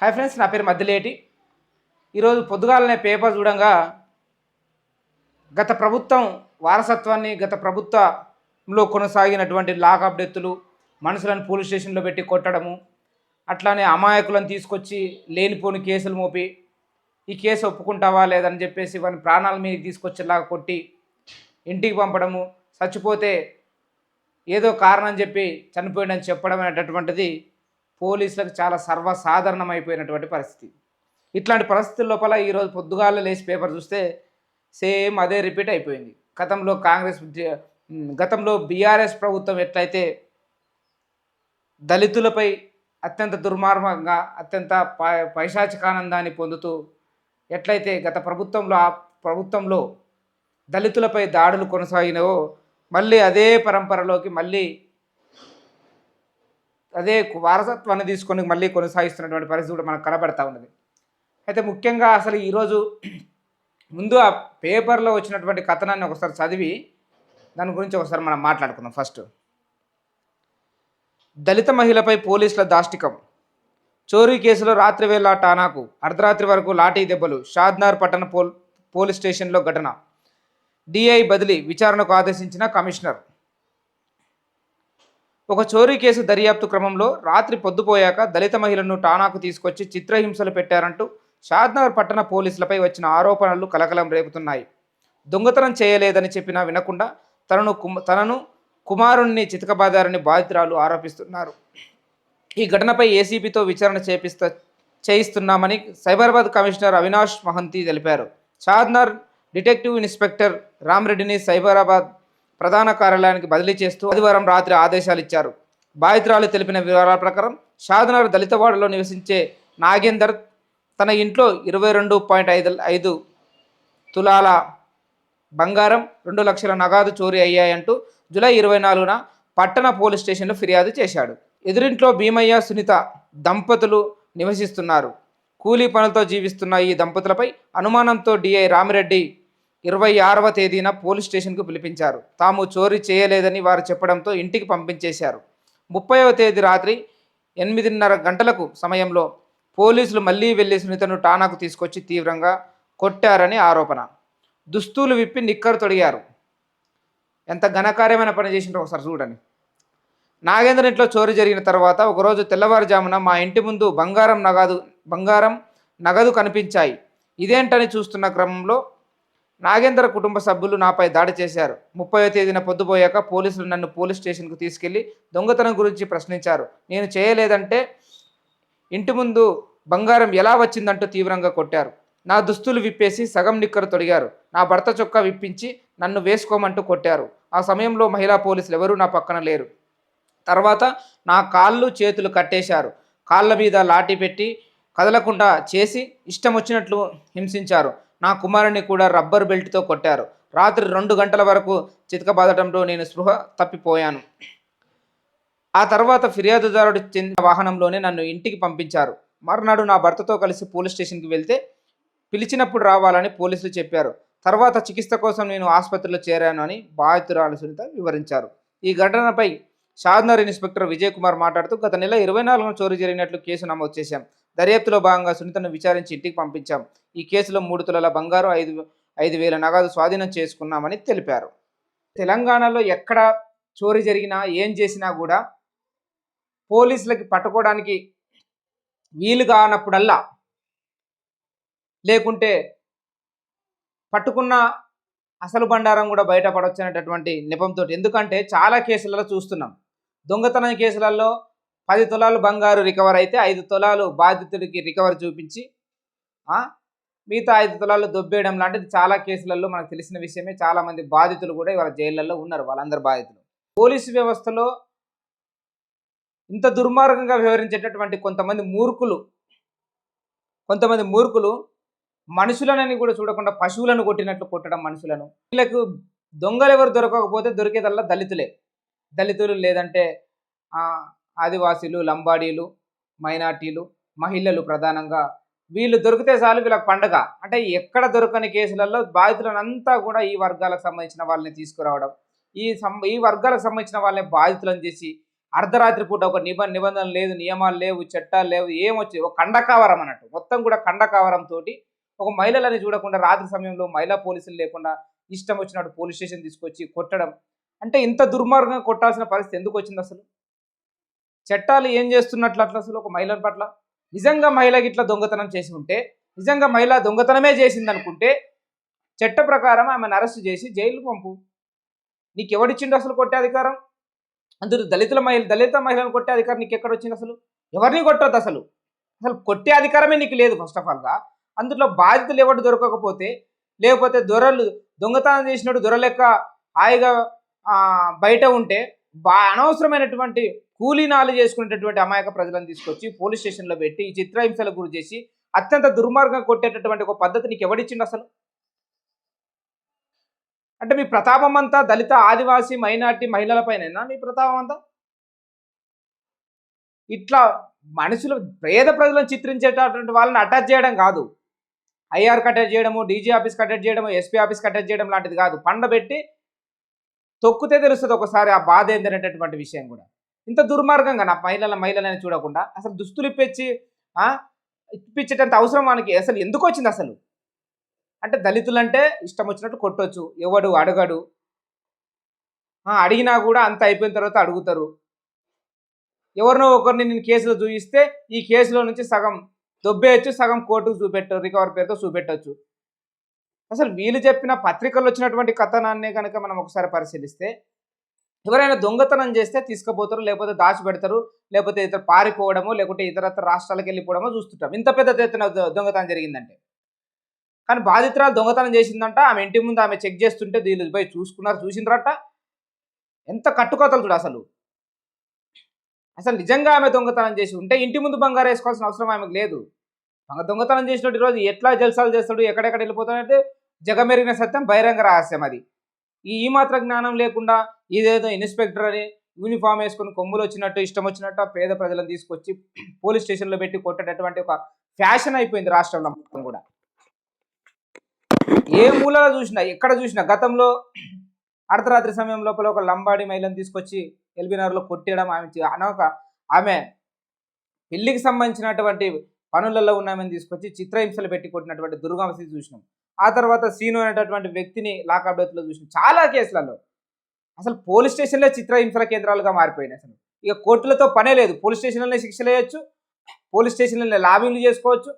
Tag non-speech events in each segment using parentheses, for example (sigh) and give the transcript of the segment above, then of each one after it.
Hi friends నా పేరు మధ్యలేటి ఈరోజు పొద్దుగాలనే పేపర్ చూడంగా గత ప్రభుత్వం వారసత్వాన్ని గత ప్రభుత్వంలో కొనసాగినటువంటి లాకప్ డెత్తులు మనుషులను పోలీస్ స్టేషన్లో పెట్టి కొట్టడము అట్లానే అమాయకులను తీసుకొచ్చి లేనిపోని కేసులు మోపి ఈ కేసు ఒప్పుకుంటావా లేదని చెప్పేసి వాని ప్రాణాల మీద తీసుకొచ్చేలాగా కొట్టి ఇంటికి పంపడము చచ్చిపోతే ఏదో కారణం చెప్పి చనిపోయిందని చెప్పడం అనేటటువంటిది పోలీసులకు చాలా సర్వసాధారణమైపోయినటువంటి పరిస్థితి. ఇట్లాంటి పరిస్థితుల లోపల ఈరోజు పొద్దుగాల లేచి పేపర్ చూస్తే సేమ్ అదే రిపీట్ అయిపోయింది. గతంలో కాంగ్రెస్ గతంలో బీఆర్ఎస్ ప్రభుత్వం ఎట్లయితే దళితులపై అత్యంత దుర్మార్గంగా అత్యంత పై పైశాచికానందాన్ని పొందుతూ ఎట్లయితే గత ప్రభుత్వంలో ఆ ప్రభుత్వంలో దళితులపై దాడులు కొనసాగినవో మళ్ళీ అదే పరంపరలోకి మళ్ళీ అదే వారసత్వాన్ని తీసుకొని మళ్ళీ కొనసాగిస్తున్నటువంటి పరిస్థితి కూడా మనకు కనబడతా ఉన్నది. అయితే ముఖ్యంగా అసలు ఈరోజు ముందు ఆ పేపర్లో వచ్చినటువంటి కథనాన్ని ఒకసారి చదివి దాని గురించి ఒకసారి మనం మాట్లాడుకుందాం ఫస్ట్. దళిత మహిళపై పోలీసుల దాష్టికం. చోరీ కేసులో రాత్రి వేళ టానాకు అర్ధరాత్రి వరకు లాఠీ దెబ్బలు షాద్నార్ పట్టణ పోల్ పోలీస్ స్టేషన్లో ఘటన. డిఐ బదిలీ విచారణకు ఆదేశించిన కమిషనర్. ఒక చోరీ కేసు దర్యాప్తు క్రమంలో రాత్రి పొద్దుపోయాక దళిత మహిళను టానాకు తీసుకొచ్చి చిత్రహింసలు పెట్టారంటూ షాద్నగర్ పట్టణ పోలీసులపై వచ్చిన ఆరోపణలు కలకలం రేపుతున్నాయి. దొంగతనం చేయలేదని చెప్పినా వినకుండా తనను కుమ తనను కుమారుణ్ణి చితకబాదారని బాధితురాలు ఆరోపిస్తున్నారు. ఈ ఘటనపై ఏసీబీతో విచారణ చేపిస్తా చేయిస్తున్నామని సైబరాబాద్ కమిషనర్ అవినాష్ మహంతి తెలిపారు. షాద్నార్ డిటెక్టివ్ ఇన్స్పెక్టర్ రామ్రెడ్డిని సైబరాబాద్ ప్రధాన కార్యాలయానికి బదిలీ చేస్తూ ఆదివారం రాత్రి ఆదేశాలు ఇచ్చారు. బాధితురాలు తెలిపిన వివరాల ప్రకారం షాద్నగర్ దళితవాడలో నివసించే నాగేందర్ తన ఇంట్లో ఇరవై రెండు పాయింట్ ఐదు ఐదు తులాల బంగారం రెండు లక్షల నగదు చోరీ అయ్యాయంటూ జూలై ఇరవై నాలుగున పట్టణ పోలీస్ స్టేషన్లో ఫిర్యాదు చేశాడు. ఎదురింట్లో భీమయ్య సునీత దంపతులు నివసిస్తున్నారు. కూలీ పనులతో జీవిస్తున్న ఈ దంపతులపై అనుమానంతో డిఐ రామిరెడ్డి ఇరవై ఆరవ తేదీన పోలీస్ స్టేషన్కు పిలిపించారు. తాము చోరీ చేయలేదని వారు చెప్పడంతో ఇంటికి పంపించేశారు. ముప్పైవ తేదీ రాత్రి ఎనిమిదిన్నర గంటలకు సమయంలో పోలీసులు మళ్ళీ వెళ్ళి సునీతను టానాకు తీసుకొచ్చి తీవ్రంగా కొట్టారని ఆరోపణ. దుస్తులు విప్పి నిక్కరు తొడిగారు. ఎంత ఘనకార్యమైన పని చేసిండ్రో ఒకసారి చూడండి. నాగేంద్ర ఇంట్లో చోరీ జరిగిన తర్వాత ఒకరోజు తెల్లవారుజామున మా ఇంటి ముందు బంగారం నగదు బంగారం నగదు కనిపించాయి. ఇదేంటని చూస్తున్న క్రమంలో నాగేంద్ర కుటుంబ సభ్యులు నాపై దాడి చేశారు. ముప్పై తేదీన పొద్దుపోయాక పోలీసులు నన్ను పోలీస్ స్టేషన్కు తీసుకెళ్ళి దొంగతనం గురించి ప్రశ్నించారు. నేను చేయలేదంటే ఇంటి ముందు బంగారం ఎలా వచ్చిందంటూ తీవ్రంగా కొట్టారు. నా దుస్తులు విప్పేసి సగం నిక్కరు తొడిగారు. నా భర్త చొక్కా విప్పించి నన్ను వేసుకోమంటూ కొట్టారు. ఆ సమయంలో మహిళా పోలీసులు ఎవరూ నా పక్కన లేరు. తర్వాత నా కాళ్ళు చేతులు కట్టేశారు. కాళ్ళ మీద లాఠీ పెట్టి కదలకుండా చేసి ఇష్టం వచ్చినట్లు హింసించారు. నా కుమారుని కూడా రబ్బర్ బెల్ట్తో కొట్టారు. రాత్రి రెండు గంటల వరకు చితకబాదటంతో నేను స్పృహ తప్పిపోయాను. ఆ తర్వాత ఫిర్యాదుదారుడు చెందిన వాహనంలోనే నన్ను ఇంటికి పంపించారు. మర్నాడు నా భర్తతో కలిసి పోలీస్ స్టేషన్కి వెళ్తే పిలిచినప్పుడు రావాలని పోలీసులు చెప్పారు. తర్వాత చికిత్స కోసం నేను ఆసుపత్రిలో చేరాను అని బాధితురాలు సునీత వివరించారు. ఈ ఘటనపై షాద్నగర్ ఇన్స్పెక్టర్ విజయ్ కుమార్ మాట్లాడుతూ గత నెల ఇరవై నాలుగున చోరీ జరిగినట్లు కేసు నమోదు చేశాం. దర్యాప్తులో భాగంగా సునీతను విచారించి ఇంటికి పంపించాం. ఈ కేసులో మూడు తులాల బంగారు ఐదు ఐదు వేల నగదు స్వాధీనం చేసుకున్నామని తెలిపారు. తెలంగాణలో ఎక్కడ చోరీ జరిగినా ఏం చేసినా కూడా పోలీసులకి పట్టుకోవడానికి వీలు కానప్పుడల్లా లేకుంటే పట్టుకున్న అసలు బండారం కూడా బయటపడవచ్చు అనేటటువంటి నిపంతో ఎందుకంటే చాలా కేసులలో చూస్తున్నాం. దొంగతనం కేసులలో పది తులాలు బంగారు రికవర్ అయితే ఐదు తులాలు బాధితుడికి రికవర్ చూపించి మిగతా ఐదు తులాలు దొబ్బేయడం లాంటిది చాలా కేసులలో మనకు తెలిసిన విషయమే. చాలా మంది బాధితులు కూడా ఇవాళ జైళ్ళల్లో ఉన్నారు వాళ్ళందరు బాధితులు. పోలీసు వ్యవస్థలో ఇంత దుర్మార్గంగా వ్యవహరించేటటువంటి కొంతమంది మూర్ఖులు కొంతమంది మూర్ఖులు మనుషులనని కూడా చూడకుండా పశువులను కొట్టినట్లు కొట్టడం మనుషులను. వీళ్ళకు దొంగలు ఎవరు దొరకకపోతే దొరికేదల్లా దళితులే. దళితులు లేదంటే ఆదివాసీలు లంబాడీలు మైనార్టీలు మహిళలు ప్రధానంగా. వీళ్ళు దొరికితే చాలు వీళ్ళకి పండగ. అంటే ఎక్కడ దొరకని కేసులలో బాధితులనంతా కూడా ఈ వర్గాలకు సంబంధించిన వాళ్ళని తీసుకురావడం. ఈ సం ఈ వర్గాలకు సంబంధించిన వాళ్ళని బాధితులను చేసి అర్ధరాత్రి పూట ఒక నిబ నిబంధనలు లేదు నియమాలు లేవు చట్టాలు లేవు ఏమొచ్చి ఒక కండకావరం అన్నట్టు. మొత్తం కూడా కండకావరం తోటి ఒక మహిళలని చూడకుండా రాత్రి సమయంలో మహిళా పోలీసులు లేకుండా ఇష్టం వచ్చినట్టు పోలీస్ స్టేషన్ తీసుకొచ్చి కొట్టడం. అంటే ఇంత దుర్మార్గంగా కొట్టాల్సిన పరిస్థితి ఎందుకు వచ్చింది అసలు? చట్టాలు ఏం చేస్తున్నట్లు అట్లా అసలు ఒక మహిళల పట్ల? నిజంగా మహిళకి ఇట్లా దొంగతనం చేసి ఉంటే నిజంగా మహిళ దొంగతనమే చేసింది అనుకుంటే చట్ట ప్రకారం ఆమెను అరెస్ట్ చేసి జైలుకు పంపు. నీకు ఎవడిచ్చిండు అసలు కొట్టే అధికారం? అందులో దళితుల మహిళ దళిత మహిళను కొట్టే అధికారం నీకు ఎక్కడ వచ్చింది అసలు? ఎవరిని కొట్టద్దు అసలు? అసలు కొట్టే అధికారమే నీకు లేదు ఫస్ట్ ఆఫ్ ఆల్గా అందులో బాధితులు ఎవరు దొరకకపోతే లేకపోతే దొరలు దొంగతనం చేసినట్టు దొరలెక్క హాయిగా బయట ఉంటే బా అనవసరమైనటువంటి కూలీనాలు చేసుకునేటటువంటి అమాయక ప్రజలను తీసుకొచ్చి పోలీస్ స్టేషన్లో పెట్టి ఈ చిత్రహింసలకు గురి చేసి అత్యంత దుర్మార్గం కొట్టేటటువంటి ఒక పద్ధతి నీకు ఎవడిచ్చిండు అసలు? అంటే మీ ప్రతాపం అంతా దళిత ఆదివాసీ మైనార్టీ మహిళలపైనైనా మీ ప్రతాపం అంతా? ఇట్లా మనుషులు పేద ప్రజలను చిత్రించేటటువంటి వాళ్ళని అటాచ్ చేయడం కాదు. ఐఆర్ అటాచ్ చేయడము డీజీ ఆఫీస్ అటాచ్ చేయడము ఎస్పీ ఆఫీస్ అటాచ్ చేయడం లాంటిది కాదు. పండబెట్టి తొక్కితే తెలుస్తుంది ఒకసారి ఆ బాధ ఏందనేటటువంటి విషయం కూడా. ఇంత దుర్మార్గంగా నా మహిళల మహిళలని చూడకుండా అసలు దుస్తులు ఇప్పించి ఇప్పించేటంత అవసరం మనకి అసలు ఎందుకు వచ్చింది అసలు? అంటే దళితులంటే ఇష్టం వచ్చినట్టు కొట్టొచ్చు ఎవడు అడగడు. అడిగినా కూడా అంత అయిపోయిన తర్వాత అడుగుతారు. ఎవరినో ఒకరిని నేను కేసులో చూపిస్తే ఈ కేసులో నుంచి సగం దొబ్బేయచ్చు సగం కోర్టుకు చూపెట్టు రికవర్ పేరుతో చూపెట్టవచ్చు అసలు వీళ్ళు చెప్పిన పత్రికల్లో వచ్చినటువంటి కథనాన్ని కనుక మనం ఒకసారి పరిశీలిస్తే ఎవరైనా దొంగతనం చేస్తే తీసుకుపోతారు లేకపోతే దాచిపెడతారు లేకపోతే ఇతర పారిపోవడము లేకుంటే ఇతరత్ర రాష్ట్రాలకు వెళ్ళిపోవడమో చూస్తుంటాం. ఇంత పెద్ద ఎత్తున దొంగతనం జరిగిందంటే. కానీ బాధితురాలు దొంగతనం చేసిందంట ఆమె ఇంటి ముందు ఆమె చెక్ చేస్తుంటే వీళ్ళు పోయి చూసుకున్నారు చూసిండ్రట. ఎంత కట్టుకోతలు చూడు అసలు. అసలు నిజంగా ఆమె దొంగతనం చేసి ఉంటే ఇంటి ముందు బంగారు వేసుకోవాల్సిన అవసరం ఆమెకు లేదు. దొంగ దొంగతనం చేసినట్టు ఈరోజు ఎట్లా జల్సాలు చేస్తాడు ఎక్కడెక్కడ వెళ్ళిపోతాడంటే జగమెరిగిన సత్యం బహిరంగ రహస్యం అది. ఈ మాత్ర మాత్రం జ్ఞానం లేకుండా ఇదేదో ఇన్స్పెక్టర్ అని యూనిఫామ్ వేసుకొని కొమ్ములు వచ్చినట్టు ఇష్టం వచ్చినట్టు పేద ప్రజలను తీసుకొచ్చి (clears throat) పోలీస్ స్టేషన్లో పెట్టి కొట్టేటటువంటి ఒక ఫ్యాషన్ అయిపోయింది రాష్ట్రంలో మొత్తం కూడా. ఏ మూలలో చూసినా ఎక్కడ చూసినా గతంలో (clears throat) అర్ధరాత్రి సమయం లోపల ఒక లంబాడి మహిళను తీసుకొచ్చి ఎల్బీనగర్లో కొట్టేయడం ఆమె చే- అనొక ఆమె పెళ్ళికి సంబంధించినటువంటి పనులలో ఉన్నామని తీసుకొచ్చి చిత్రహింసలు పెట్టి కొట్టినటువంటి దుర్గమ చూసినాం. ఆ తర్వాత సీను అనేటటువంటి వ్యక్తిని లాకప్ డెత్లో చూసినాం. చాలా కేసులలో. అసలు పోలీస్ స్టేషన్లే చిత్రహింసల కేంద్రాలుగా మారిపోయినాయి అసలు. ఇక కోర్టులతో పనే లేదు. పోలీస్ స్టేషన్లనే శిక్షలు వేయచ్చు. పోలీస్ స్టేషన్లనే లాబింగ్లు చేసుకోవచ్చు.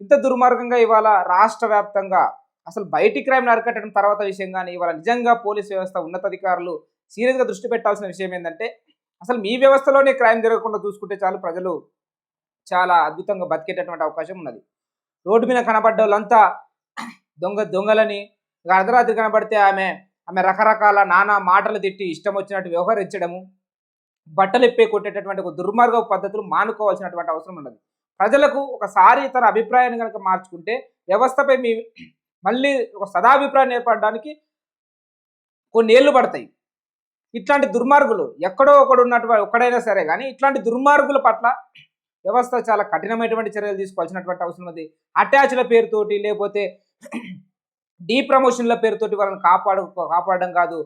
ఇంత దుర్మార్గంగా ఇవాళ రాష్ట్ర వ్యాప్తంగా అసలు బయటి క్రైమ్ని అరికట్టడం తర్వాత విషయం కానీ ఇవాళ నిజంగా పోలీస్ వ్యవస్థ ఉన్నతాధికారులు సీరియస్గా దృష్టి పెట్టాల్సిన విషయం ఏంటంటే అసలు మీ వ్యవస్థలోనే క్రైమ్ జరగకుండా చూసుకుంటే చాలు ప్రజలు చాలా అద్భుతంగా బతికేటటువంటి అవకాశం ఉన్నది. రోడ్డు మీద కనబడ్డ వాళ్ళంతా దొంగ దొంగలని అర్ధరాత్రి కనబడితే ఆమె ఆమె రకరకాల నానా మాటలు తిట్టి ఇష్టం వచ్చినట్టు వ్యవహరించడము బట్టలు ఎప్పే కొట్టేటటువంటి ఒక దుర్మార్గ పద్ధతులు మానుకోవాల్సినటువంటి అవసరం ఉన్నది. ప్రజలకు ఒకసారి తన అభిప్రాయాన్ని కనుక మార్చుకుంటే వ్యవస్థపై మీ మళ్ళీ ఒక సదాభిప్రాయం ఏర్పడడానికి కొన్ని ఏళ్ళు పడతాయి. ఇట్లాంటి దుర్మార్గులు ఎక్కడో ఒకడు ఉన్నటువంటి ఒక్కడైనా సరే కానీ ఇట్లాంటి దుర్మార్గుల పట్ల వ్యవస్థ చాలా కఠినమైనటువంటి చర్యలు తీసుకోవాల్సినటువంటి అవసరం ఉంది. అటాచ్ల పేరుతోటి లేకపోతే డీ ప్రమోషన్ల పేరుతోటి వాళ్ళని కాపాడు కాపాడడం కాదు.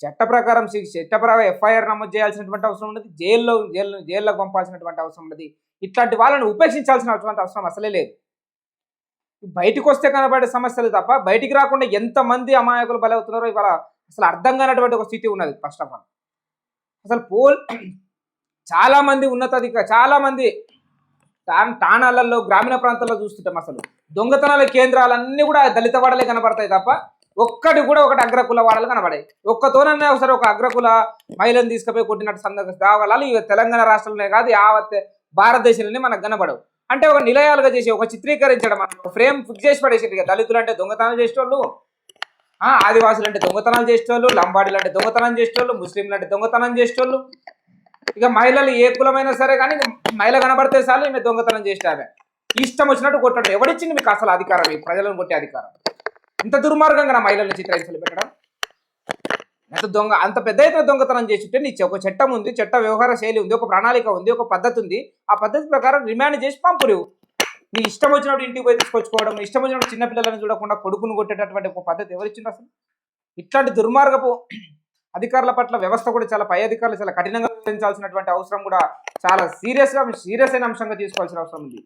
చట్ట ప్రకారం చట్ట ప్రకారం ఎఫ్ఐఆర్ నమోదు చేయాల్సినటువంటి అవసరం ఉన్నది. జైల్లో జైలు జైల్లోకి పంపాల్సినటువంటి అవసరం ఉన్నది. ఇట్లాంటి వాళ్ళని ఉపేక్షించాల్సినటువంటి అవసరం అసలే లేదు. బయటకు వస్తే కనబడే సమస్యలు తప్ప బయటికి రాకుండా ఎంతమంది అమాయకులు బలవుతున్నారో ఇవాళ అసలు అర్థం కానటువంటి ఒక స్థితి ఉన్నది ఫస్ట్ ఆఫ్ ఆల్ అసలు పోల్ చాలా మంది ఉన్నతాధిక చాలా మంది ఠా- గ్రామీణ ప్రాంతాల్లో చూస్తుంటాం అసలు. దొంగతనాల కేంద్రాలన్నీ కూడా దళిత వాడలే కనబడతాయి తప్ప ఒక్కటి కూడా ఒకటి అగ్రకుల వాడలు కనబడాయి. ఒక్కతోనన్నా ఒకసారి ఒక అగ్రకుల మహిళను తీసుకుపోయి కొట్టినట్టు సందర్భ దావాలాలు ఇక తెలంగాణ రాష్ట్రంలోనే కాదు యావత్ భారతదేశంలోనే మనకు కనబడవు. అంటే ఒక నిలయాలుగా చేసి ఒక చిత్రీకరించడం ఒక ఫ్రేమ్ ఫిక్స్ చేసి పడేసి ఇక దళితులు అంటే దొంగతనం చేసేటోళ్ళు. ఆదివాసులు అంటే దొంగతనం చేసేటోళ్ళు లంబాడీలు అంటే దొంగతనం చేసేటోళ్ళు ముస్లింలు అంటే దొంగతనం చేసేటోళ్ళు. ఇక మహిళలు ఏ కులమైనా సరే కానీ మహిళ కనబడితే చాలు ఈమె దొంగతనం చేసేటామె ఇష్టం వచ్చినట్టు కొట్టడం. ఎవడిచ్చింది మీకు అసలు అధికారం? ఈ ప్రజలను కొట్టే అధికారం. ఇంత దుర్మార్గంగా నా మహిళలను చిత్రహింసలు పెట్టడం. అంత దొంగ అంత పెద్ద ఎత్తున దొంగతనం చేస్తుంటే నీ ఒక చట్టం ఉంది చట్ట వ్యవహార శైలి ఉంది ఒక ప్రణాళిక ఉంది ఒక పద్ధతి ఉంది. ఆ పద్ధతి ప్రకారం రిమాండ్ చేసి పంపులేవు నీ ఇష్టం వచ్చినప్పుడు ఇంటికి పోయి తీసుకొచ్చుకోవడం ఇష్టం వచ్చినప్పుడు చిన్నపిల్లలను చూడకుండా కొడుకును కొట్టేటటువంటి ఒక పద్ధతి ఎవరిచ్చిండ్రు అసలు? ఇట్లాంటి దుర్మార్గపు అధికారుల పట్ల వ్యవస్థ కూడా చాలా పై అధికారులు చాలా కఠినంగా వ్యవహరించాల్సినటువంటి అవసరం కూడా చాలా సీరియస్గా సీరియస్ అయిన అంశంగా తీసుకోవాల్సిన అవసరం ఉంది.